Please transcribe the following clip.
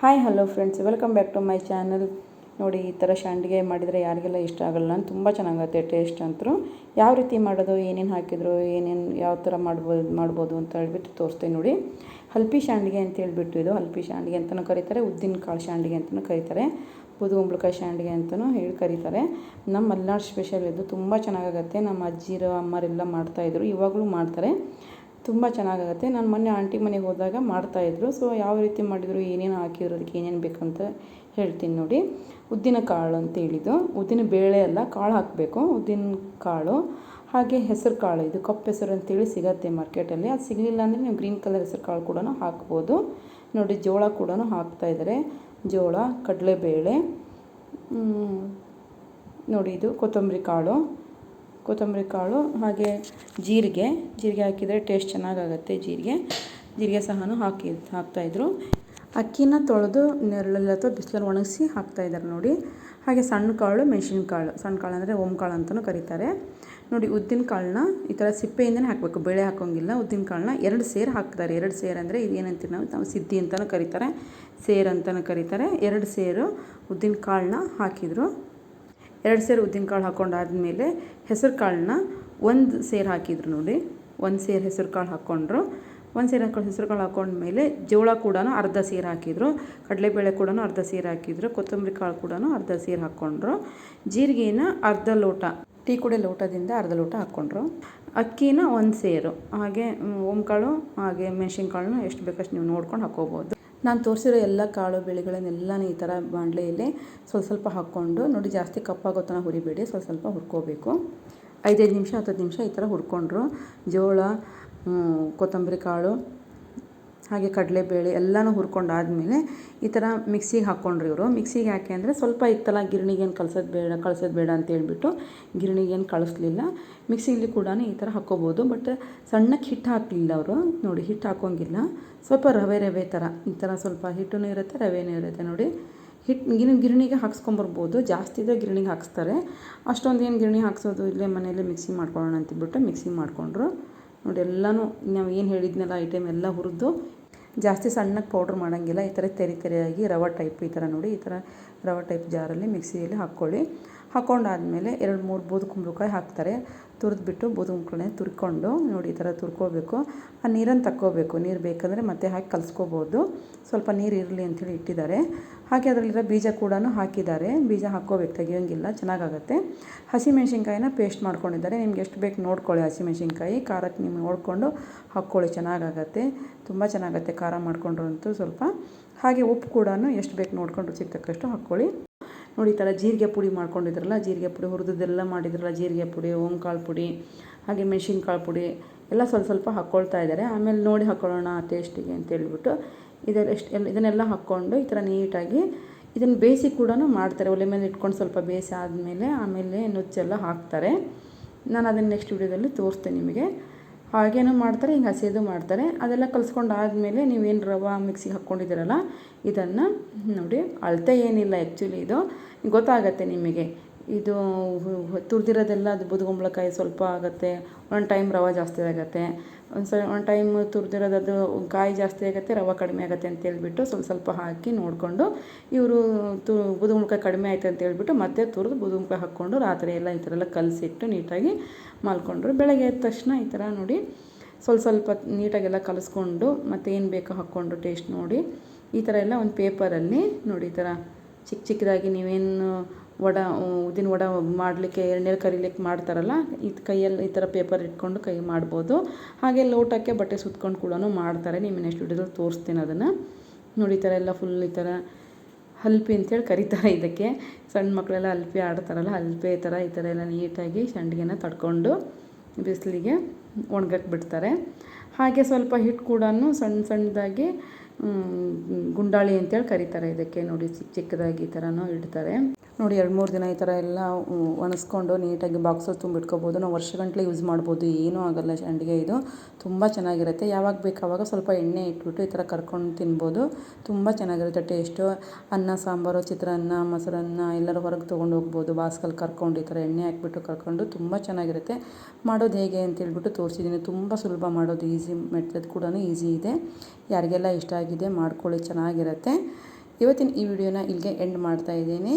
Hi, hello friends. Welcome back to my channel. ನೋಡಿ, ಈ ಥರ ಸಂಡಿಗೆ ಮಾಡಿದರೆ ಯಾರಿಗೆಲ್ಲ ಇಷ್ಟ ಆಗಲ್ಲ ತುಂಬ ಚೆನ್ನಾಗುತ್ತೆ, ಟೇಸ್ಟ್ ಅಂತೂ. ಯಾವ ರೀತಿ ಮಾಡೋದು, ಏನೇನು ಹಾಕಿದ್ರು, ಏನೇನು, ಯಾವ ಥರ ಮಾಡ್ಬೋದು ಮಾಡ್ಬೋದು ಅಂತ ಹೇಳ್ಬಿಟ್ಟು ತೋರಿಸ್ತೀನಿ ನೋಡಿ. ಹಲ್ಪಿ ಶಾಂಡಿಗೆ ಅಂತ ಹೇಳ್ಬಿಟ್ಟು ಇದು, ಹಲ್ಪಿ ಶಾಂಡಿಗೆ ಅಂತಲೂ ಕರೀತಾರೆ, ಉದ್ದಿನ ಕಾಳು ಶಾಂಡಿಗೆ ಅಂತಲೂ ಕರೀತಾರೆ ಬೂದುಗುಂಬಳಕಾಯಿ ಶಾಂಡಿಗೆ ಅಂತಲೂ ಹೇಳಿ ಕರೀತಾರೆ. ನಮ್ಮ ಮಲೆನಾಡು ಸ್ಪೆಷಲ್ ಇದು ತುಂಬ ಚೆನ್ನಾಗಾಗತ್ತೆ ನಮ್ಮ ಅಜ್ಜಿರು, ಅಮ್ಮರೆಲ್ಲ ಮಾಡ್ತಾಯಿದ್ರು ಇವಾಗಲೂ ಮಾಡ್ತಾರೆ. ತುಂಬ ಚೆನ್ನಾಗಾಗುತ್ತೆ. ನಾನು ಮೊನ್ನೆ ಆಂಟಿ ಮನೆಗೆ ಹೋದಾಗ ಮಾಡ್ತಾಯಿದ್ರು ಸೊ ಯಾವ ರೀತಿ ಮಾಡಿದರು, ಏನೇನು ಹಾಕಿದ್ರು ಅದಕ್ಕೆ ಏನೇನು ಅಂತ ಹೇಳ್ತೀನಿ ನೋಡಿ. ಉದ್ದಿನ ಕಾಳು ಅಂತ ಹೇಳಿದ್ದು. ಉದ್ದಿನ ಬೇಳೆ ಅಲ್ಲ, ಕಾಳು ಹಾಕಬೇಕು. ಉದ್ದಿನ ಕಾಳು, ಹಾಗೆ ಹೆಸರು ಕಾಳು. ಇದು ಕಪ್ಪು ಹೆಸರು ಅಂತೇಳಿ ಸಿಗತ್ತೆ ಮಾರ್ಕೆಟಲ್ಲಿ ಅದು ಸಿಗಲಿಲ್ಲ ಅಂದರೆ ನೀವು ಗ್ರೀನ್ ಕಲರ್ ಹೆಸರು ಕಾಳು ಕೂಡ ಹಾಕ್ಬೋದು. ನೋಡಿ, ಜೋಳ ಕೂಡ ಹಾಕ್ತಾಯಿದ್ದಾರೆ ಜೋಳ, ಕಡಲೆಬೇಳೆ ನೋಡಿ ಇದು ಕೊತ್ತಂಬರಿ ಕಾಳು. ಕೊತ್ತಂಬರಿ ಕಾಳು, ಹಾಗೆ ಜೀರಿಗೆ. ಜೀರಿಗೆ ಹಾಕಿದರೆ ಟೇಸ್ಟ್ ಚೆನ್ನಾಗಾಗತ್ತೆ ಜೀರಿಗೆ. ಜೀರಿಗೆ ಸಹನು ಹಾಕಿ ಹಾಕ್ತಾಯಿದ್ರು ಅಕ್ಕಿನ ತೊಳೆದು ನೆರಳಲ್ಲಿ ಅಥವಾ ಬಿಸಿಲಲ್ಲಿ ಒಣಗಿಸಿ ಹಾಕ್ತಾಯಿದ್ದಾರೆ ನೋಡಿ. ಹಾಗೆ ಸಣ್ಣ ಕಾಳು ಮೆಣಸಿನ್ಕಾಳು ಸಣ್ಣ ಕಾಳು ಅಂದರೆ ಕಾಳು ಅಂತಲೂ ಕರೀತಾರೆ. ನೋಡಿ, ಉದ್ದಿನ ಕಾಳನ್ನ ಈ ಥರ ಸಿಪ್ಪೆಯಿಂದನೇ ಹಾಕಬೇಕು. ಬೇಳೆ ಹಾಕೋಂಗಿಲ್ಲ. ಉದ್ದಿನ ಕಾಳನ್ನ ಎರಡು ಸೇರು ಹಾಕ್ತಾರೆ. ಎರಡು ಸೇರು ಅಂದರೆ ಇದೇನಂತೀವಿ ನಾವು? ನಾವು ಸಿದ್ಧಿ ಅಂತಲೂ ಕರೀತಾರೆ. ಸೇರು ಅಂತಲೂ ಕರೀತಾರೆ. ಎರಡು ಸೇರು ಉದ್ದಿನ ಕಾಳನ್ನ ಹಾಕಿದರು. ಎರಡು ಸೇರು ಉದ್ದಿನ ಕಾಳು ಹಾಕ್ಕೊಂಡಾದ್ಮೇಲೆ ಹೆಸರು ಕಾಳನ್ನ ಒಂದು ಸೇರು ಹಾಕಿದ್ರು ನೋಡಿ. ಒಂದು ಸೇರು ಹೆಸರು ಕಾಳು ಹಾಕ್ಕೊಂಡ್ರು ಒಂದು ಸೇರು ಹಾಕೊಂಡು ಹೆಸರು ಕಾಳು ಹಾಕೊಂಡ್ಮೇಲೆ ಜೋಳ ಕೂಡ ಅರ್ಧ ಸೇರು ಹಾಕಿದರು. ಕಡಲೆಬೇಳೆ ಕೂಡ ಅರ್ಧ ಸೇರು ಹಾಕಿದ್ರು. ಕೊತ್ತಂಬರಿ ಕಾಳು ಕೂಡ ಅರ್ಧ ಸೇರು ಹಾಕ್ಕೊಂಡ್ರು ಜೀರಿಗೆನ ಅರ್ಧ ಲೋಟ, ಟೀ ಕೂಡ ಲೋಟದಿಂದ ಅರ್ಧ ಲೋಟ ಹಾಕ್ಕೊಂಡ್ರು ಅಕ್ಕಿನ ಒಂದು ಸೇರು. ಹಾಗೆ ಓಂಕಾಳು ಹಾಗೆ ಮೆಣಸಿನ್ಕಾಳನ್ನ ಎಷ್ಟು ಬೇಕಷ್ಟು ನೀವು ನೋಡ್ಕೊಂಡು ಹಾಕೋಬೋದು. ನಾನು ತೋರಿಸಿರೋ ಎಲ್ಲ ಕಾಳು ಬೆಳೆಗಳನ್ನೆಲ್ಲನೂ ಈ ಥರ ಬಾಂಡ್ಲೆಯಲ್ಲಿ ಸ್ವಲ್ಪ ಸ್ವಲ್ಪ ಹಾಕ್ಕೊಂಡು ನೋಡಿ ಜಾಸ್ತಿ ಕಪ್ಪಾಗೋ ತನಕ ಹುರಿಬೇಡಿ, ಸ್ವಲ್ಪ ಸ್ವಲ್ಪ ಹುರ್ಕೋಬೇಕು. ಐದೈದು ನಿಮಿಷ ಹತ್ತತ್ತು ನಿಮಿಷ ಈ ಥರ ಹುರ್ಕೊಂಡ್ರು ಜೋಳ ಕೊತ್ತಂಬರಿ ಕಾಳು ಹಾಗೆ ಕಡಲೆಬೇಳೆ ಎಲ್ಲನೂ ಹುರ್ಕೊಂಡಾದಮೇಲೆ ಈ ಥರ ಮಿಕ್ಸಿಗೆ ಹಾಕ್ಕೊಂಡ್ರು ಇವರು. ಮಿಕ್ಸಿಗೆ ಯಾಕೆ ಅಂದರೆ ಸ್ವಲ್ಪ ಇತ್ತಲ್ಲ ಗಿರಣಿಗೇನು ಕಳ್ಸೋದು ಬೇಡ ಕಳ್ಸೋದು ಬೇಡ ಅಂತ ಹೇಳ್ಬಿಟ್ಟು ಗಿರಣಿಗೇನು ಕಳಿಸ್ಲಿಲ್ಲ. ಮಿಕ್ಸಿಲಿ ಕೂಡ ಈ ಥರ ಹಾಕ್ಕೋಬೋದು. ಬಟ್ ಸಣ್ಣಕ್ಕೆ ಹಿಟ್ಟು ಹಾಕಲಿಲ್ಲ ಅವರು. ನೋಡಿ ಹಿಟ್ಟು ಹಾಕೋಂಗಿಲ್ಲ ಸ್ವಲ್ಪ ರವೆ ರವೆ ಥರ, ಈ ಥರ ಸ್ವಲ್ಪ ಹಿಟ್ಟೂ ಇರುತ್ತೆ, ರವೆನೂ ಇರುತ್ತೆ ನೋಡಿ. ಹಿಟ್ಟು ಗಿನ ಗಿರಣಿಗೆ ಹಾಕ್ಸ್ಕೊಂಬರ್ಬೋದು. ಜಾಸ್ತಿ ಇದ್ದರೆ ಗಿರಣಿಗೆ ಹಾಕ್ಸ್ತಾರೆ. ಅಷ್ಟೊಂದು ಏನು ಗಿರಣಿ ಹಾಕ್ಸೋದು ಇಲ್ಲೇ ಮನೆಯಲ್ಲೇ ಮಿಕ್ಸಿ ಮಾಡ್ಕೊಳ್ಳೋಣ ಅಂತಿಬಿಟ್ಟು ಮಿಕ್ಸಿ ಮಾಡಿಕೊಂಡ್ರು. ನೋಡಿ ಎಲ್ಲನೂ ನಾವು ಏನು ಹೇಳಿದ್ನಲ್ಲ ಐಟಮ್ ಎಲ್ಲ ಹುರಿದು ಜಾಸ್ತಿ ಸಣ್ಣಕ್ಕೆ ಪೌಡ್ರ್ ಮಾಡೋಂಗಿಲ್ಲ. ಈ ಥರ ತೆರಿ ತೆರೆಯಾಗಿ ರವೆ ಟೈಪ್ ಈ ಥರ ನೋಡಿ, ಈ ಥರ ರವೆ ಟೈಪ್ ಜಾರಲ್ಲಿ ಮಿಕ್ಸಿಯಲ್ಲಿ ಹಾಕ್ಕೊಳ್ಳಿ. ಹಾಕ್ಕೊಂಡಾದ್ಮೇಲೆ ಎರಡು ಮೂರು ಬೂದು ಕುಂಬಳಕಾಯಿ ಹಾಕ್ತಾರೆ. ತುರಿದ್ಬಿಟ್ಟು ಬೂದು ಕುಂಬಳಕಾಯಿ ತುರ್ಕೊಂಡು ನೋಡಿ ಈ ಥರ ತುರ್ಕೋಬೇಕು. ಆ ನೀರನ್ನು ತಕ್ಕೋಬೇಕು. ನೀರು ಬೇಕಂದರೆ ಮತ್ತೆ ಹಾಕಿ ಕಲಿಸ್ಕೋಬೋದು. ಸ್ವಲ್ಪ ನೀರು ಇರಲಿ ಅಂಥೇಳಿ ಇಟ್ಟಿದ್ದಾರೆ. ಹಾಗೆ ಅದರಲ್ಲಿರೋ ಬೀಜ ಕೂಡ ಹಾಕಿದ್ದಾರೆ. ಬೀಜ ಹಾಕ್ಕೋಬೇಕು, ತೆಗಿಯೋಂಗಿಲ್ಲ, ಚೆನ್ನಾಗಾಗುತ್ತೆ. ಹಸಿಮೆಣ್ಸಿನ್ಕಾಯಿನ ಪೇಸ್ಟ್ ಮಾಡ್ಕೊಂಡಿದ್ದಾರೆ. ನಿಮ್ಗೆ ಎಷ್ಟು ಬೇಕು ನೋಡ್ಕೊಳ್ಳಿ ಹಸಿಮೆಣ್ಸಿನ್ಕಾಯಿ. ಖಾರಕ್ಕೆ ನಿಮ್ಗೆ ನೋಡಿಕೊಂಡು ಹಾಕ್ಕೊಳ್ಳಿ, ಚೆನ್ನಾಗಾಗತ್ತೆ. ತುಂಬ ಚೆನ್ನಾಗತ್ತೆ ಖಾರ ಮಾಡಿಕೊಂಡ್ರು ಅಂತೂ ಸ್ವಲ್ಪ. ಹಾಗೆ ಉಪ್ಪು ಕೂಡ ಎಷ್ಟು ಬೇಕು ನೋಡ್ಕೊಂಡು ರುಚಿಗೆ ತಕ್ಕಷ್ಟು ಹಾಕ್ಕೊಳ್ಳಿ. ನೋಡಿ ಈ ಥರ ಜೀರಿಗೆ ಪುಡಿ ಮಾಡ್ಕೊಂಡಿದ್ರಲ್ಲ, ಜೀರಿಗೆ ಪುಡಿ ಹುರಿದುದೆಲ್ಲ ಮಾಡಿದ್ರಲ್ಲ, ಜೀರಿಗೆ ಪುಡಿ, ಓಂಕಾಳು ಪುಡಿ, ಹಾಗೆ ಮೆಣಸಿನ್ಕಾಳು ಪುಡಿ ಎಲ್ಲ ಸ್ವಲ್ಪ ಸ್ವಲ್ಪ ಹಾಕ್ಕೊಳ್ತಾ ಇದ್ದಾರೆ. ಆಮೇಲೆ ನೋಡಿ ಹಾಕ್ಕೊಳ್ಳೋಣ ಟೇಸ್ಟಿಗೆ ಅಂತ ಹೇಳ್ಬಿಟ್ಟು ಇದೆಲ್ಲ ಎಷ್ಟು ಇದನ್ನೆಲ್ಲ ಹಾಕ್ಕೊಂಡು ಈ ಥರ ನೀಟಾಗಿ ಇದನ್ನು ಬೇಯಿಸಿ ಕೂಡ ಮಾಡ್ತಾರೆ. ಒಲೆ ಮೇಲೆ ಇಟ್ಕೊಂಡು ಸ್ವಲ್ಪ ಬೇಯಿಸಿ ಆದಮೇಲೆ ಆಮೇಲೆ ನುಚ್ಚೆಲ್ಲ ಹಾಕ್ತಾರೆ. ನಾನು ಅದನ್ನು ನೆಕ್ಸ್ಟ್ ವೀಡಿಯೋದಲ್ಲಿ ತೋರಿಸ್ತೇನೆ ನಿಮಗೆ. ಹಾಗೇನೂ ಮಾಡ್ತಾರೆ, ಹಿಂಗೆ ಹಸಿದು ಮಾಡ್ತಾರೆ. ಅದೆಲ್ಲ ಕಲಿಸ್ಕೊಂಡು ಆದಮೇಲೆ ನೀವೇನು ರವೆ ಮಿಕ್ಸಿಗೆ ಹಾಕ್ಕೊಂಡಿದ್ದೀರಲ್ಲ, ಇದನ್ನು ನೋಡಿ. ಅಳತೆ ಏನಿಲ್ಲ ಆ್ಯಕ್ಚುಲಿ ಇದು. ಗೊತ್ತಾಗತ್ತೆ ನಿಮಗೆ. ಇದು ತುರಿದಿರೋದೆಲ್ಲ ಅದು ಬುದ್ಗುಂಬಳಕಾಯಿ ಸ್ವಲ್ಪ ಆಗುತ್ತೆ, ಒಂದು ಟೈಮ್ ರವೆ ಜಾಸ್ತಿ ಆಗುತ್ತೆ. ಒಂದು ಸಲ ಒಂದು ಟೈಮ್ ತುರಿದಿರೋದು ಅದು ಕಾಯಿ ಜಾಸ್ತಿ ಆಗುತ್ತೆ, ರವೆ ಕಡಿಮೆ ಆಗುತ್ತೆ ಅಂತ ಹೇಳ್ಬಿಟ್ಟು ಸ್ವಲ್ಪ ಸ್ವಲ್ಪ ಹಾಕಿ ನೋಡಿಕೊಂಡು ಇವರು ತು ಬುದ್ಗುಂಬಳಕಾಯಿ ಕಡಿಮೆ ಆಯ್ತು ಅಂತ ಹೇಳ್ಬಿಟ್ಟು ಮತ್ತೆ ತುರಿದು ಬುದ್ಗುಂಬಳಕಾಯಿ ಹಾಕ್ಕೊಂಡು ರಾತ್ರಿ ಎಲ್ಲ ಈ ಥರ ಎಲ್ಲ ಕಲಸಿಟ್ಟು ನೀಟಾಗಿ ಮಲ್ಕೊಂಡ್ರು. ಬೆಳಗ್ಗೆ ಎದ್ದ ತಕ್ಷಣ ಈ ಥರ ನೋಡಿ ಸ್ವಲ್ಪ ಸ್ವಲ್ಪ ನೀಟಾಗೆಲ್ಲ ಕಲಸ್ಕೊಂಡು ಮತ್ತೆ ಏನು ಬೇಕೋ ಹಾಕ್ಕೊಂಡು ಟೇಸ್ಟ್ ನೋಡಿ ಈ ಥರ ಎಲ್ಲ ಒಂದು ಪೇಪರಲ್ಲಿ ನೋಡಿ ಈ ಥರ ಚಿಕ್ಕ ಚಿಕ್ಕದಾಗಿ ನೀವೇನು ವಡ, ಉದ್ದಿನ ವಡ ಮಾಡಲಿಕ್ಕೆ, ಎಣ್ಣೆಲಿ ಕರಿಲಿಕ್ಕೆ ಮಾಡ್ತಾರಲ್ಲ ಇದು ಕೈಯಲ್ಲಿ ಈ ಥರ ಪೇಪರ್ ಇಟ್ಕೊಂಡು ಕೈ ಮಾಡ್ಬೋದು. ಹಾಗೆ ಲೋಟಕ್ಕೆ ಬಟ್ಟೆ ಸುತ್ಕೊಂಡು ಕೂಡ ಮಾಡ್ತಾರೆ. ನಿಮ್ಮ ನೆಕ್ಸ್ಟ್ ವಿಡಿಯೋದಲ್ಲಿ ತೋರಿಸ್ತೀನಿ ಅದನ್ನು. ನೋಡಿ, ಈ ಥರ ಎಲ್ಲ ಫುಲ್ ಈ ಥರ ಹಲ್ಪಿ ಅಂತೇಳಿ ಕರೀತಾರೆ ಇದಕ್ಕೆ. ಸಣ್ಣ ಮಕ್ಕಳೆಲ್ಲ ಹಲ್ಪಿ ಆಡ್ತಾರಲ್ಲ, ಹಲ್ಪೆ ಥರ ಈ ಥರ ಎಲ್ಲ ನೀಟಾಗಿ ಸಂಡಿಗೆನ ತಡ್ಕೊಂಡು ಬಿಸಿಲಿಗೆ ಒಣಗಕ್ಕೆ ಬಿಡ್ತಾರೆ. ಹಾಗೆ ಸ್ವಲ್ಪ ಹಿಟ್ಟು ಕೂಡ ಸಣ್ಣ ಸಣ್ಣದಾಗಿ ಗುಂಡಾಳಿ ಅಂತೇಳಿ ಕರೀತಾರೆ. ಇದಕ್ಕೆ ನೋಡಿ ಚಿಕ್ಕ ಚಿಕ್ಕದಾಗಿ ಈ ಥರನೂ ಇಡ್ತಾರೆ. ನೋಡಿ, ಎರಡು ಮೂರು ದಿನ ಈ ಥರ ಎಲ್ಲ ಒಣಗಿಸ್ಕೊಂಡು ನೀಟಾಗಿ ಬಾಕ್ಸಲ್ಲಿ ತುಂಬಿಟ್ಕೋಬೋದು. ನಾವು ವರ್ಷಗಟ್ಟಲೆ ಯೂಸ್ ಮಾಡ್ಬೋದು. ಏನೂ ಆಗೋಲ್ಲ ಸಂಡಿಗೆ ಇದು. ತುಂಬ ಚೆನ್ನಾಗಿರುತ್ತೆ. ಯಾವಾಗ ಬೇಕು ಆವಾಗ ಸ್ವಲ್ಪ ಎಣ್ಣೆ ಇಟ್ಬಿಟ್ಟು ಈ ಥರ ಕರ್ಕೊಂಡು ತಿನ್ಬೋದು. ತುಂಬ ಚೆನ್ನಾಗಿರುತ್ತೆ ಟೇಸ್ಟು. ಅನ್ನ, ಸಾಂಬಾರು, ಚಿತ್ರಾನ್ನ, ಮೊಸರನ್ನ ಎಲ್ಲರೂ ಹೊರಗೆ ತೊಗೊಂಡು ಹೋಗ್ಬೋದು. ಬಾಸ್ಕಲ್ಲಿ ಕರ್ಕೊಂಡು ಈ ಥರ ಎಣ್ಣೆ ಹಾಕ್ಬಿಟ್ಟು ಕರ್ಕೊಂಡು ತುಂಬ ಚೆನ್ನಾಗಿರುತ್ತೆ. ಮಾಡೋದು ಹೇಗೆ ಅಂತೇಳ್ಬಿಟ್ಟು ತೋರಿಸಿದ್ದೀನಿ. ತುಂಬ ಸುಲಭ ಮಾಡೋದು. ಈಸಿ ಮೆಥಡ್ ಕೂಡ ಈಸಿ ಇದೆ. ಯಾರಿಗೆಲ್ಲ ಇಷ್ಟ ಆಗಿದೆ ಮಾಡ್ಕೊಳ್ಳಿ. ಚೆನ್ನಾಗಿರುತ್ತೆ. ಇವತ್ತಿನ ಈ ವಿಡಿಯೋನ ಇಲ್ಲಿಗೆ ಎಂಡ್ ಮಾಡ್ತಾ ಇದ್ದೀನಿ.